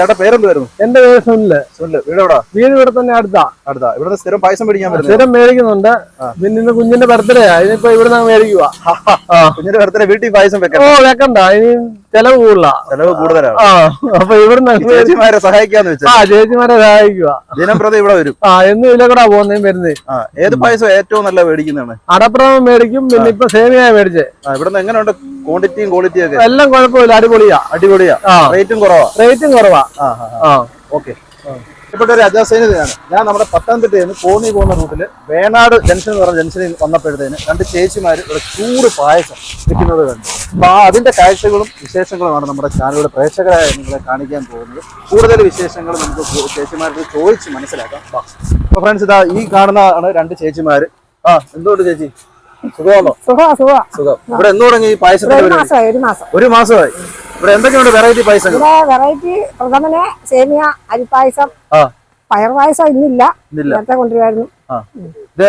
ചേട്ടാ പേരെന്തായിരുന്നു എന്റെ പേര് സുനിൽ. സുനിൽ. വീട് എവിടാ? വീട് ഇവിടെ തന്നെ അടുത്താ. അടുത്താ. ഇവിടെ സ്ഥിരം പായസം മേടിക്കാൻ വരുന്നത്? സ്ഥിരം മേടിക്കുന്നുണ്ട്. പിന്നെ കുഞ്ഞിന്റെ ബർത്ത്ഡേ ഇതിപ്പോ ഇവിടെ നിന്ന് മേടിക്കുക കുഞ്ഞിന്റെ ബർത്ത്ഡേ വീട്ടിൽ പായസം ഓ വെക്കണ്ട. ഇനി ചെലവ് കൂടുതലാ. ചെലവ് കൂടുതലാണ് അപ്പൊ ഇവിടുന്ന് ചേച്ചിമാരെ സഹായിക്കാന്ന് വെച്ചാൽ ആ ചേച്ചിമാരെ സഹായിക്കുക ദിനം പ്രതി ഇവിടെ വരും. ആ എന്നും ഇതിലെ കൂടെ പോകുന്നേ വരുന്നേ. ഏത് പായസം ഏറ്റവും നല്ല മേടിക്കുന്നതാണ്? അടപ്രഥമം മേടിക്കും പിന്നെ ഇപ്പൊ സേമിയ മേടിച്ചേ. ഇവിടുന്ന് എങ്ങനെയുണ്ട് ക്വാണ്ടിറ്റിയും ക്വാളിറ്റിയും ഒക്കെ. എല്ലാം കുഴപ്പമില്ല. അടിപൊളിയാ. അടിപൊളിയാ. റേറ്റും കുറവാ. റേറ്റും കുറവാ. ഓക്കെ ഇപ്പോഴത്തെ ഒരു അജാസൈനയാണ് ഞാൻ നമ്മുടെ പത്തനംതിട്ടയിൽ നിന്ന് കോന്നി പോകുന്ന റൂട്ടിൽ വേണാട് ജംഗ്ഷൻ എന്ന് പറഞ്ഞ ജംഗ്ഷനിൽ വന്നപ്പോഴത്തേന് രണ്ട് ചേച്ചിമാർ ഇവിടെ ചൂട് പായസം വിൽക്കുന്നത് കണ്ടു. അപ്പൊ ആ അതിന്റെ കാഴ്ചകളും വിശേഷങ്ങളുമാണ് നമ്മുടെ ചാനലിലൂടെ പ്രേക്ഷകരായ നിങ്ങളെ കാണിക്കാൻ പോകുന്നത്. കൂടുതൽ വിശേഷങ്ങൾ നമുക്ക് ചേച്ചിമാരോട് ചോദിച്ച് മനസ്സിലാക്കാം. അപ്പൊ ഫ്രണ്ട്സ് ഇതാ ഈ കാണുന്നതാണ് രണ്ട് ചേച്ചിമാര്. ആ എന്തുകൊണ്ട് ചേച്ചി? സുഖമാണോ? സുഖ സുഖ സുഖം. ഇവിടെ എന്ന് തുടങ്ങി ഈ പായസത്തിന്റെ ഒരു മാസമായി ഒരു മാസം. ഒരു മാസമായി. ഇവിടെ എന്തൊക്കെയുണ്ട് വെറൈറ്റി പായസം? ഇവിടെ വെറൈറ്റി പ്രഥമന് സേമിയ അരിപ്പായസം പയർ പായസം ഇന്നില്ല. നേരത്തെ കൊണ്ടുവരുമായിരുന്നു. ഇത്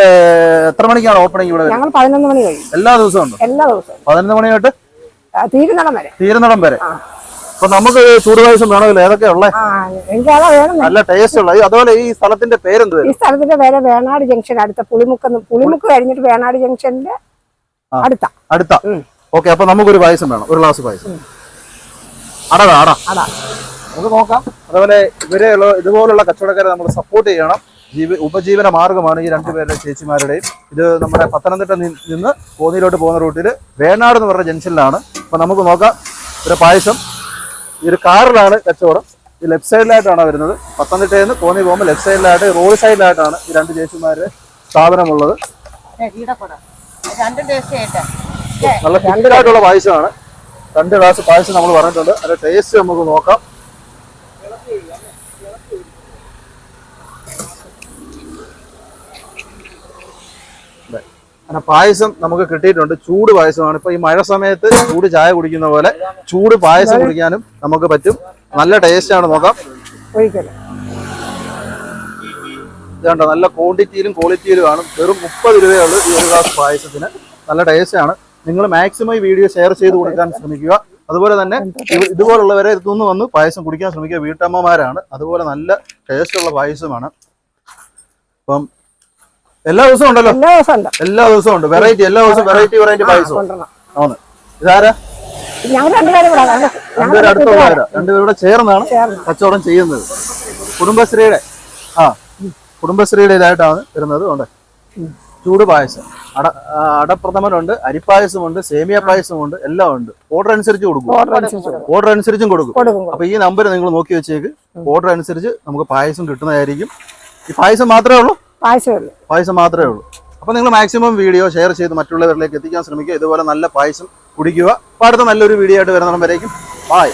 എത്ര മണിക്കാണ് ഓപ്പണിംഗ് ഇവിടെ? ഞങ്ങൾ പതിനൊന്ന് മണി കഴിയും. എല്ലാ ദിവസവും എല്ലാ ദിവസവും. പതിനൊന്ന് മണി തൊട്ട് തീരുന്നിടം വരെ. തീരുന്നിടം വരെ. അപ്പൊ നമുക്ക് ചൂട് പായസം വേണമല്ലോ? ഏതൊക്കെയാ ഉള്ളേ? വേണം. നല്ല ടേസ്റ്റ് ഉള്ള. അതുപോലെ ഈ സ്ഥലത്തിന്റെ പേരെന്ത് ഈ സ്ഥലത്തിന്റെ പേര് വേണാട് ജംഗ്ഷൻ അടുത്ത പുളിമുക്ക് പുളിമുക്ക് കഴിഞ്ഞിട്ട് വേണാട് ജംഗ്ഷന്റെ. അടുത്ത. അടുത്ത. ഓക്കെ അപ്പൊ നമുക്കൊരു പായസം വേണം. ഒരു ഗ്ലാസ് പായസം. അടടാ അടാ അതാ നമുക്ക് നോക്കാം. അതുപോലെ ഇവരെ ഇതുപോലുള്ള കച്ചവടക്കാരെ നമ്മൾ സപ്പോർട്ട് ചെയ്യണം. ജീവ ഉപജീവന മാർഗമാണ് ഈ രണ്ടുപേരുടെ ചേച്ചിമാരുടെയും. ഇത് നമ്മുടെ പത്തനംതിട്ട നിന്ന് കോന്നിയിലോട്ട് പോകുന്ന റൂട്ടിൽ വേണാട് എന്ന് പറഞ്ഞ ജംഗ്ഷനിലാണ്. അപ്പൊ നമുക്ക് നോക്കാം. ഒരു പായസം. ഈ ഒരു കാറിലാണ് കച്ചവടം. ഈ ലെഫ്റ്റ് സൈഡിലായിട്ടാണ് വരുന്നത്. പത്തനംതിട്ടയിൽ നിന്ന് കോന്നി പോകുമ്പോൾ ലെഫ്റ്റ് സൈഡിലായിട്ട് റോഡ് സൈഡിലായിട്ടാണ് ഈ രണ്ട് ചേച്ചിമാരുടെ സ്ഥാപനമുള്ളത്. നല്ല കണ്ടിലായിട്ടുള്ള പായസമാണ്. രണ്ട് ഗ്ലാസ് പായസം നമ്മൾ പറഞ്ഞിട്ടുണ്ട്. അതിന്റെ ടേസ്റ്റ് നമുക്ക് നോക്കാം. അങ്ങനെ പായസം നമുക്ക് കിട്ടിയിട്ടുണ്ട്. ചൂട് പായസമാണ്. ഇപ്പൊ ഈ മഴ സമയത്ത് ചൂട് ചായ കുടിക്കുന്ന പോലെ ചൂട് പായസം കുടിക്കാനും നമുക്ക് പറ്റും. നല്ല ടേസ്റ്റ് ആണ് നോക്കാം. ഇതുണ്ട്? നല്ല ക്വാണ്ടിറ്റിയിലും ക്വാളിറ്റിയിലും ആണ്. വെറും മുപ്പത് രൂപയുള്ളൂ ഈ ഒരു ഗ്ലാസ് പായസത്തിന്. നല്ല ടേസ്റ്റ് ആണ്. നിങ്ങൾ മാക്സിമം ഈ വീഡിയോ ഷെയർ ചെയ്ത് കൊടുക്കാൻ ശ്രമിക്കുക. അതുപോലെ തന്നെ ഇതുപോലുള്ളവരെ ഇതൊന്ന് വന്ന് പായസം കുടിക്കാൻ ശ്രമിക്കുക. വീട്ടമ്മമാരാണ്. അതുപോലെ നല്ല ടേസ്റ്റ് ഉള്ള പായസമാണ്. അപ്പം എല്ലാ ദിവസവും ഉണ്ടല്ലോ. എല്ലാ ദിവസവും ഉണ്ട്. എല്ലാ ദിവസവും ഉണ്ട്. വെറൈറ്റി എല്ലാ ദിവസവും വെറൈറ്റി വെറൈറ്റി പായസം ആണ് ഇതാരാ? ഞങ്ങൾ രണ്ടുപേരും അടുത്തുള്ളവരാ രണ്ടുപേരും കൂടെ ചേർന്നാണ് കച്ചവടം ചെയ്യുന്നത്. കുടുംബശ്രീയുടെ ആ കുടുംബശ്രീയുടെ ഇതായിട്ടാണ് വരുന്നത്. ഉണ്ട്. ചൂട് പായസം. അട അടപ്രഥമനുണ്ട് അരിപ്പായസമുണ്ട് സേമിയ പായസമുണ്ട് എല്ലാം ഉണ്ട്. ഓർഡർ അനുസരിച്ച് കൊടുക്കും. ഓർഡർ അനുസരിച്ച് കൊടുക്കും. അപ്പൊ ഈ നമ്പർ നിങ്ങൾ നോക്കി വെച്ചേക്ക്. ഓർഡർ അനുസരിച്ച് നമുക്ക് പായസം കിട്ടുന്നതായിരിക്കും. ഈ പായസം മാത്രമേ ഉള്ളൂ? പായസം മാത്രമേ ഉള്ളൂ. അപ്പൊ നിങ്ങൾ മാക്സിമം വീഡിയോ ഷെയർ ചെയ്ത് മറ്റുള്ളവരിലേക്ക് എത്തിക്കാൻ ശ്രമിക്കുക. ഇതുപോലെ നല്ല പായസം കുടിക്കുക. അപ്പൊ അടുത്ത നല്ലൊരു വീഡിയോ ആയിട്ട് വരുന്നവരേക്കും ബായ്